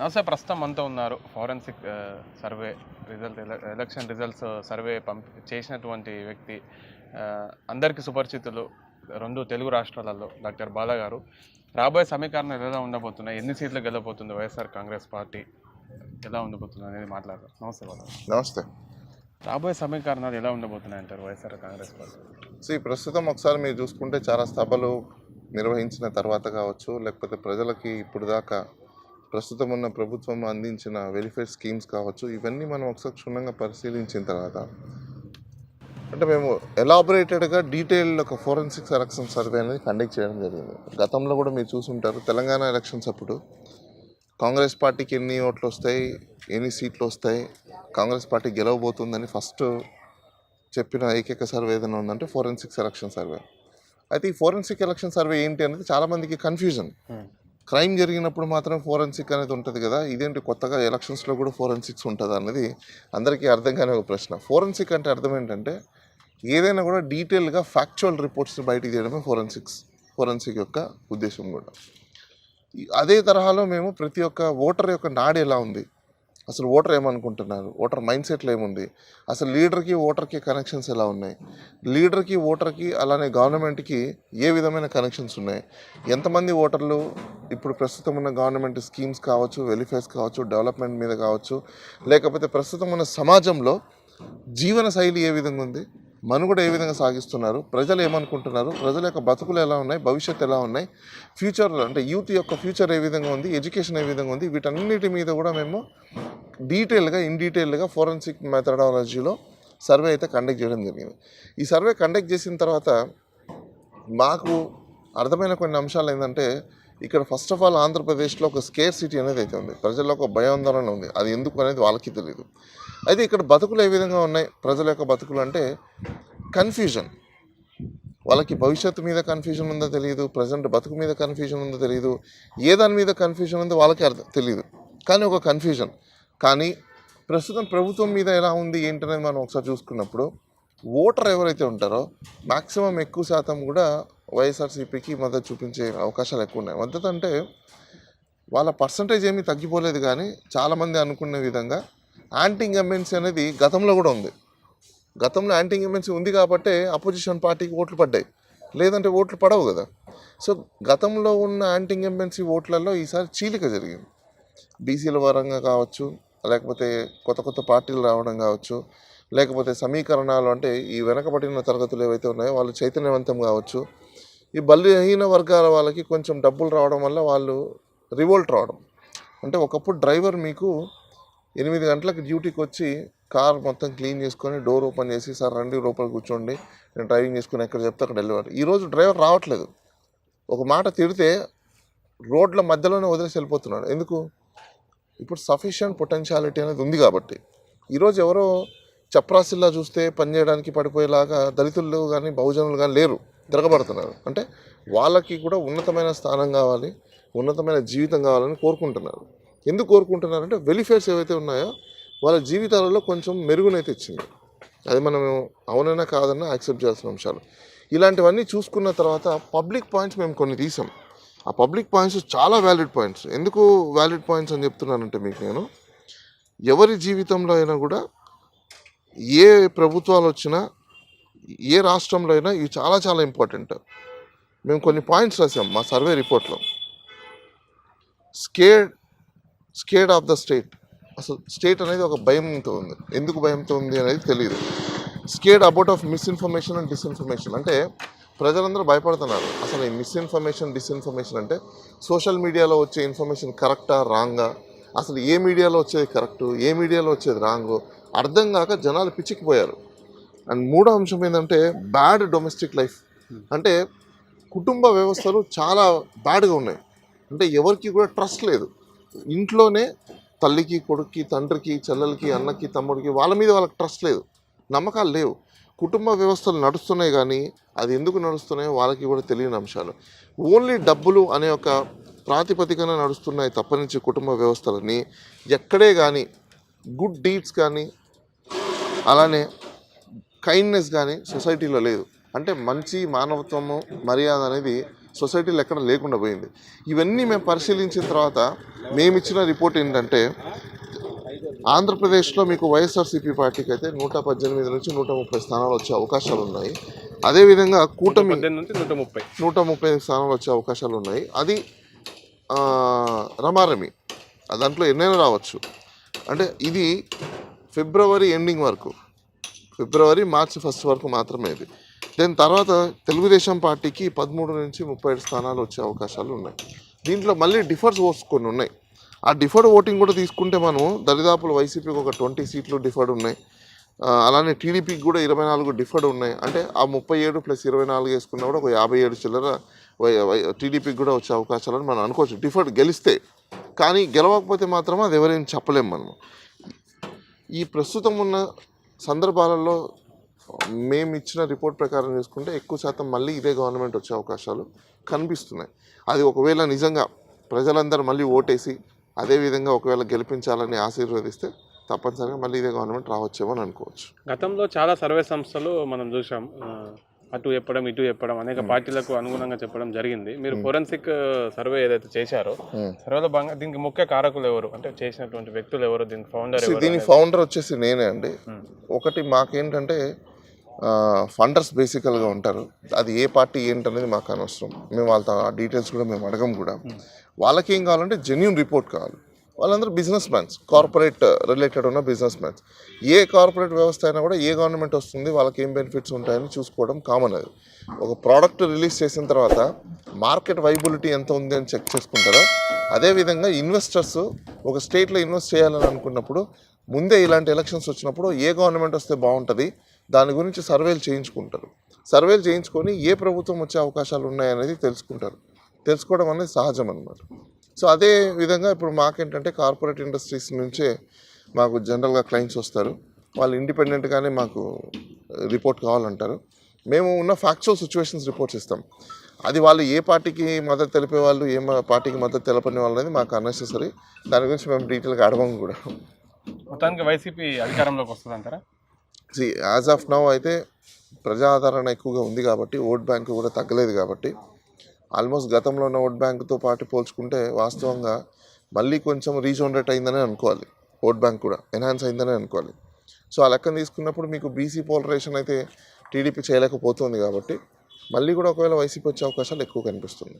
నమస్తే ప్రస్తుతం మనతో ఉన్నారు ఫారెన్సిక్ సర్వే రిజల్ట్ ఎల- ఎలక్షన్ రిజల్ట్స్ సర్వే పంపి చేసినటువంటి వ్యక్తి అందరికీ సుపరిచితులు రెండు తెలుగు రాష్ట్రాలలో డాక్టర్ బాలా గారు. రాబోయే సమీకరణాలు ఎలా ఉండబోతున్నాయి? ఎన్ని సీట్లు గెలబోతుంది వైఎస్ఆర్ కాంగ్రెస్ పార్టీ? ఎలా ఉండబోతుంది అనేది మాట్లాడదాం. నమస్తే బాలా. నమస్తే. రాబోయే సమీకరణాలు ఎలా ఉండబోతున్నాయి అంటారు వైఎస్ఆర్ కాంగ్రెస్ పార్టీ? సో ఈ ప్రస్తుతం ఒకసారి మీరు చూసుకుంటే చాలా సభలు నిర్వహించిన తర్వాత కావచ్చు లేకపోతే ప్రజలకి ఇప్పుడు దాకా ప్రస్తుతం ఉన్న ప్రభుత్వం అందించిన వెల్ఫేర్ స్కీమ్స్ కావచ్చు ఇవన్నీ మనం ఒకసారి క్షుణ్ణంగా పరిశీలించిన తర్వాత అంటే మేము ఎలాబొరేటెడ్గా డీటెయిల్డ్ ఒక ఫోరెన్సిక్ ఎలక్షన్ సర్వే అనేది కండక్ట్ చేయడం జరిగింది. గతంలో కూడా మీరు చూసుంటారు తెలంగాణ ఎలక్షన్స్ అప్పుడు కాంగ్రెస్ పార్టీకి ఎన్ని ఓట్లు వస్తాయి ఎన్ని సీట్లు వస్తాయి కాంగ్రెస్ పార్టీ గెలవబోతుందని ఫస్ట్ చెప్పిన ఏకైక సర్వే ఏదైనా ఉందంటే ఫోరెన్సిక్ ఎలక్షన్ సర్వే అయితే ఈ ఫోరెన్సిక్ ఎలక్షన్ సర్వే ఏంటి అనేది చాలామందికి కన్ఫ్యూజన్ క్రైమ్ జరిగినప్పుడు మాత్రం ఫోరెన్సిక్ అనేది ఉంటుంది కదా ఇదేంటి కొత్తగా ఎలక్షన్స్లో కూడా ఫోరెన్సిక్స్ ఉంటుంది అనేది అందరికీ అర్థం కాని ఒక ప్రశ్న. ఫోరెన్సిక్ అంటే అర్థం ఏంటంటే ఏదైనా కూడా డీటెయిల్గా ఫ్యాక్చువల్ రిపోర్ట్స్ని బయటికి తీయడమే ఫోరెన్సిక్స్ ఫోరెన్సిక్ యొక్క ఉద్దేశం కూడా. అదే తరహాలో మేము ప్రతి ఒక్క ఓటర్ యొక్క నాడు ఎలా ఉంది? అసలు ఓటర్ ఏమనుకుంటున్నారు? ఓటర్ మైండ్ సెట్లో ఏముంది? అసలు లీడర్కి ఓటర్కి కనెక్షన్స్ ఎలా ఉన్నాయి? లీడర్కి ఓటర్కి అలానే గవర్నమెంట్కి ఏ విధమైన కనెక్షన్స్ ఉన్నాయి? ఎంతమంది ఓటర్లు ఇప్పుడు ప్రస్తుతం ఉన్న గవర్నమెంట్ స్కీమ్స్ కావచ్చు వెలిఫేర్స్ కావచ్చు డెవలప్మెంట్ మీద కావచ్చు లేకపోతే ప్రస్తుతం ఉన్న సమాజంలో జీవన శైలి ఏ విధంగా ఉంది? మనుగడ ఏ విధంగా సాగిస్తున్నారు? ప్రజలు ఏమనుకుంటున్నారు? ప్రజల యొక్క బతుకులు ఎలా ఉన్నాయి? భవిష్యత్తు ఎలా ఉన్నాయి? ఫ్యూచర్ అంటే యూత్ యొక్క ఫ్యూచర్ ఏ విధంగా ఉంది? ఎడ్యుకేషన్ ఏ విధంగా ఉంది? వీటన్నిటి మీద కూడా మేము డీటెయిల్గా ఇన్ డీటెయిల్గా ఫోరెన్సిక్ మెథడాలజీలో సర్వే అయితే కండక్ట్ చేయడం జరిగింది. ఈ సర్వే కండక్ట్ చేసిన తర్వాత మాకు అర్థమైన కొన్ని అంశాలు ఏంటంటే ఇక్కడ ఫస్ట్ ఆఫ్ ఆల్ ఆంధ్రప్రదేశ్లో ఒక స్కేర్ సిటీ అనేది అయితే ఉంది. ప్రజల్లో ఒక భయాందోళన ఉంది. అది ఎందుకు అనేది వాళ్ళకి తెలియదు అయితే ఇక్కడ బతుకులు ఏ విధంగా ఉన్నాయి? ప్రజల యొక్క బతుకులు అంటే కన్ఫ్యూజన్ వాళ్ళకి భవిష్యత్తు మీద కన్ఫ్యూజన్ ఉందో తెలియదు ప్రజెంట్ బతుకు మీద కన్ఫ్యూజన్ ఉందో తెలియదు ఏ దాని మీద కన్ఫ్యూజన్ ఉందో వాళ్ళకి అర్థం తెలియదు కానీ ఒక కన్ఫ్యూజన్ కానీ ప్రస్తుతం ప్రభుత్వం మీద ఎలా ఉంది ఏంటనేది మనం ఒకసారి చూసుకున్నప్పుడు ఓటర్ ఎవరైతే ఉంటారో మ్యాక్సిమం ఎక్కువ శాతం కూడా వైఎస్ఆర్సీపీకి మద్దతు చూపించే అవకాశాలు ఎక్కువ ఉన్నాయి. మద్దతు అంటే వాళ్ళ పర్సంటేజ్ ఏమీ తగ్గిపోలేదు కానీ చాలామంది అనుకునే విధంగా యాంటీ ఇంగమెన్సీ అనేది గతంలో కూడా ఉంది. గతంలో యాంటీ ఇంగమెన్సీ ఉంది కాబట్టే అపోజిషన్ పార్టీకి ఓట్లు పడ్డాయి. లేదంటే ఓట్లు పడవు కదా. సో గతంలో ఉన్న యాంటీ ఇంగమెన్సీ ఓట్లలో ఈసారి చీలిక జరిగింది. బీసీల పరంగా కావచ్చు లేకపోతే కొత్త కొత్త పార్టీలు రావడం కావచ్చు లేకపోతే సమీకరణాలు అంటే ఈ వెనకబడిన తరగతులు ఏవైతే ఉన్నాయో వాళ్ళు చైతన్యవంతం కావచ్చు. ఈ బలహీన వర్గాల వాళ్ళకి కొంచెం డబ్బులు రావడం వల్ల వాళ్ళు రివోల్ట్ రావడం. అంటే ఒకప్పుడు డ్రైవర్ మీకు ఎనిమిది గంటలకు డ్యూటీకి వచ్చి కార్ మొత్తం క్లీన్ చేసుకొని డోర్ ఓపెన్ చేసి సార్ రండి లోపల కూర్చోండి నేను డ్రైవింగ్ చేసుకుని ఎక్కడ చెప్తే అక్కడ వెళ్ళేవాడు ఈరోజు డ్రైవర్ రావట్లేదు. ఒక మాట తిడితే రోడ్ల మధ్యలోనే వదిలేసి వెళ్ళిపోతున్నాడు. ఎందుకు? ఇప్పుడు సఫిషియంట్ పొటెన్షియాలిటీ అనేది ఉంది కాబట్టి. ఈరోజు ఎవరో చప్రాసిల్లా చూస్తే పనిచేయడానికి పడిపోయేలాగా దళితులు కానీ బహుజనులు కానీ లేరు. తిరగబడుతున్నారు. అంటే వాళ్ళకి కూడా ఉన్నతమైన స్థానం కావాలి ఉన్నతమైన జీవితం కావాలని కోరుకుంటున్నారు. ఎందుకు కోరుకుంటున్నారంటే వెలిఫేర్స్ ఏవైతే ఉన్నాయో వాళ్ళ జీవితాలలో కొంచెం మెరుగునైతే ఇచ్చింది అది మనం అవునైనా కాదన్నా యాక్సెప్ట్ చేయాల్సిన అంశాలు. ఇలాంటివన్నీ చూసుకున్న తర్వాత పబ్లిక్ పాయింట్స్ మేము కొన్ని తీసాం. ఆ పబ్లిక్ పాయింట్స్ చాలా వ్యాలిడ్ పాయింట్స్. ఎందుకు వ్యాలిడ్ పాయింట్స్ అని చెప్తున్నానంటే మీకు నేను ఎవరి జీవితంలో అయినా కూడా ఏ ప్రభుత్వాలు వచ్చినా ఏ రాష్ట్రంలో అయినా ఇవి చాలా చాలా ఇంపార్టెంట్. మేము కొన్ని పాయింట్స్ రాసాం మా సర్వే రిపోర్ట్లో. Scared scared of the state. అసలు స్టేట్ అనేది ఒక భయంతో ఉంది. ఎందుకు భయంతో ఉంది అనేది తెలియదు scared about of misinformation and disinformation. అంటే ప్రజలందరూ భయపడుతున్నారు. అసలు ఈ మిస్ఇన్ఫర్మేషన్ డిస్ఇన్ఫర్మేషన్ అంటే సోషల్ మీడియాలో వచ్చే ఇన్ఫర్మేషన్ కరెక్టా రాంగా? అసలు ఏ మీడియాలో వచ్చేది కరెక్టు? ఏ మీడియాలో వచ్చేది రాంగు? అర్థం కాక జనాలు పిచ్చికిపోయారు. అండ్ మూడో అంశం ఏంటంటే బ్యాడ్ డొమెస్టిక్ లైఫ్ అంటే కుటుంబ వ్యవస్థలు చాలా బ్యాడ్గా ఉన్నాయి. అంటే ఎవరికి కూడా ట్రస్ట్ లేదు. ఇంట్లోనే తల్లికి కొడుక్కి తండ్రికి చెల్లెలకి అన్నకి తమ్ముడికి వాళ్ళ మీద వాళ్ళకి ట్రస్ట్ లేదు. నమ్మకాలు లేవు. కుటుంబ వ్యవస్థలు నడుస్తున్నాయి కానీ అది ఎందుకు నడుస్తున్నాయో వాళ్ళకి కూడా తెలియని అంశాలు. ఓన్లీ డబ్బులు అనే ఒక ప్రాతిపదికన నడుస్తున్నాయి తప్పనించి కుటుంబ వ్యవస్థలని. ఎక్కడే కానీ గుడ్ డీడ్స్ కానీ అలానే కైండ్నెస్ కానీ సొసైటీలో లేదు. అంటే మంచి మానవత్వము మర్యాద అనేది సొసైటీలో ఎక్కడ లేకుండా పోయింది. ఇవన్నీ మేము పరిశీలించిన తర్వాత మేము ఇచ్చిన రిపోర్ట్ ఏంటంటే ఆంధ్రప్రదేశ్లో మీకు వైఎస్ఆర్సీపీ పార్టీకి అయితే నూట పద్దెనిమిది నుంచి నూట ముప్పై స్థానాలు వచ్చే అవకాశాలు ఉన్నాయి. అదేవిధంగా కూటమి నుంచి నూట ముప్పై. నూట ముప్పై స్థానాలు వచ్చే అవకాశాలు ఉన్నాయి. అది రమారమి. దాంట్లో ఎన్నైనా రావచ్చు. అంటే ఇది ఫిబ్రవరి ఎండింగ్ వరకు. ఫిబ్రవరి మార్చి ఫస్ట్ వరకు మాత్రమే ఇది. దాని తర్వాత తెలుగుదేశం పార్టీకి పదమూడు నుంచి ముప్పై ఏడు స్థానాలు వచ్చే అవకాశాలు ఉన్నాయి. దీంట్లో మళ్ళీ డిఫర్స్ ఓట్స్ కొన్ని ఉన్నాయి. ఆ డిఫర్డ్ ఓటింగ్ కూడా తీసుకుంటే మనం దరిదాపులు వైసీపీకి ఒక ట్వంటీ సీట్లు డిఫర్డ్ ఉన్నాయి. అలానే టీడీపీకి కూడా ఇరవై నాలుగు డిఫర్డ్ ఉన్నాయి. అంటే ఆ ముప్పై ఏడు ప్లస్ ఇరవై నాలుగు వేసుకున్నా కూడా ఒక యాభై ఏడు చిల్లర వై- వై- టీడీపీకి కూడా వచ్చే అవకాశాలని మనం అనుకోవచ్చు. డిఫర్డ్ గెలిస్తే. కానీ గెలవకపోతే మాత్రం అది ఎవరేం చెప్పలేము మనం ఈ ప్రస్తుతం ఉన్న సందర్భాలలో మేము ఇచ్చిన రిపోర్ట్ ప్రకారం చూసుకుంటే ఎక్కువ శాతం మళ్ళీ ఇదే గవర్నమెంట్ వచ్చే అవకాశాలు కనిపిస్తున్నాయి. అది ఒకవేళ నిజంగా ప్రజలందరూ మళ్ళీ ఓటేసి అదే విధంగా ఒకవేళ గెలిపించాలని ఆశీర్వదిస్తే తప్పనిసరిగా మళ్ళీ ఇదే గవర్నమెంట్ రావచ్చేమో అని అనుకోవచ్చు. గతంలో చాలా సర్వే సంస్థలు మనం చూసాం అటు చెప్పడం ఇటు చెప్పడం అనేక పార్టీలకు అనుగుణంగా చెప్పడం జరిగింది. మీరు ఫోరెన్సిక్ సర్వే ఏదైతే చేశారో. సర్వేలో భాగంగా దీనికి ముఖ్య కారకులు ఎవరు? అంటే చేసినటువంటి వ్యక్తులు ఎవరు? దీనికి ఫౌండర్ దీని ఫౌండర్ వచ్చేసి నేనే అండి. ఒకటి మాకేంటంటే ఫండర్స్ బేసికల్గా ఉంటారు. అది ఏ పార్టీ ఏంటనేది మాకు అనవసరం. మేము వాళ్ళతో డీటెయిల్స్ కూడా మేము అడగం కూడా. వాళ్ళకి ఏం కావాలంటే జెన్యున్ రిపోర్ట్ కావాలి. వాళ్ళందరూ బిజినెస్ మ్యాన్స్ కార్పొరేట్ రిలేటెడ్ ఉన్న బిజినెస్ మ్యాన్స్ ఏ కార్పొరేట్ వ్యవస్థ అయినా కూడా ఏ గవర్నమెంట్ వస్తుంది వాళ్ళకి ఏం బెనిఫిట్స్ ఉంటాయని చూసుకోవడం కామన్ అది. ఒక ప్రోడక్ట్ రిలీజ్ చేసిన తర్వాత మార్కెట్ వైబిలిటీ ఎంత ఉంది అని చెక్ చేసుకుంటారో? అదేవిధంగా ఇన్వెస్టర్స్ ఒక స్టేట్లో ఇన్వెస్ట్ చేయాలని అనుకున్నప్పుడు ముందే ఇలాంటి ఎలక్షన్స్ వచ్చినప్పుడు ఏ గవర్నమెంట్ వస్తే బాగుంటుంది దాని గురించి సర్వేలు చేయించుకుంటారు. సర్వేలు చేయించుకొని ఏ ప్రభుత్వం వచ్చే అవకాశాలు ఉన్నాయనేది తెలుసుకుంటారు. తెలుసుకోవడం అనేది సహజం అనమాట సో అదే విధంగా ఇప్పుడు మాకేంటంటే కార్పొరేట్ ఇండస్ట్రీస్ నుంచే మాకు జనరల్గా క్లయింట్స్ వస్తారు. వాళ్ళు ఇండిపెండెంట్గానే మాకు రిపోర్ట్ కావాలంటారు. మేము ఉన్న ఫ్యాక్చువల్ సిచ్యువేషన్స్ రిపోర్ట్స్ ఇస్తాం అది వాళ్ళు ఏ పార్టీకి మద్దతు తెలిపే వాళ్ళు ఏ పార్టీకి మద్దతు తెలపని వాళ్ళు అనేది మాకు అన్నెసెసరీ దాని గురించి మేము డీటెయిల్గా అడగం కూడా. మొత్తానికి వైసీపీ అధికారంలోకి వస్తుంది అంటారా? సి యాజ్ ఆఫ్ నౌ అయితే ప్రజా ఆదరణ ఎక్కువగా ఉంది కాబట్టి ఓట్ బ్యాంక్ కూడా తగ్గలేదు కాబట్టి ఆల్మోస్ట్ గతంలో ఉన్న ఓట్ బ్యాంక్తో పాటు పోల్చుకుంటే వాస్తవంగా మళ్ళీ కొంచెం రీజనరేట్ అయిందనే అనుకోవాలి. ఓట్ బ్యాంక్ కూడా ఎన్హాన్స్ అయిందనే అనుకోవాలి. సో ఆ లెక్కను తీసుకున్నప్పుడు మీకు బీసీ పోలరేషన్ అయితే టీడీపీ చేయలేకపోతుంది కాబట్టి మళ్ళీ కూడా ఒకవేళ వైసీపీ వచ్చే అవకాశాలు ఎక్కువ కనిపిస్తుంది.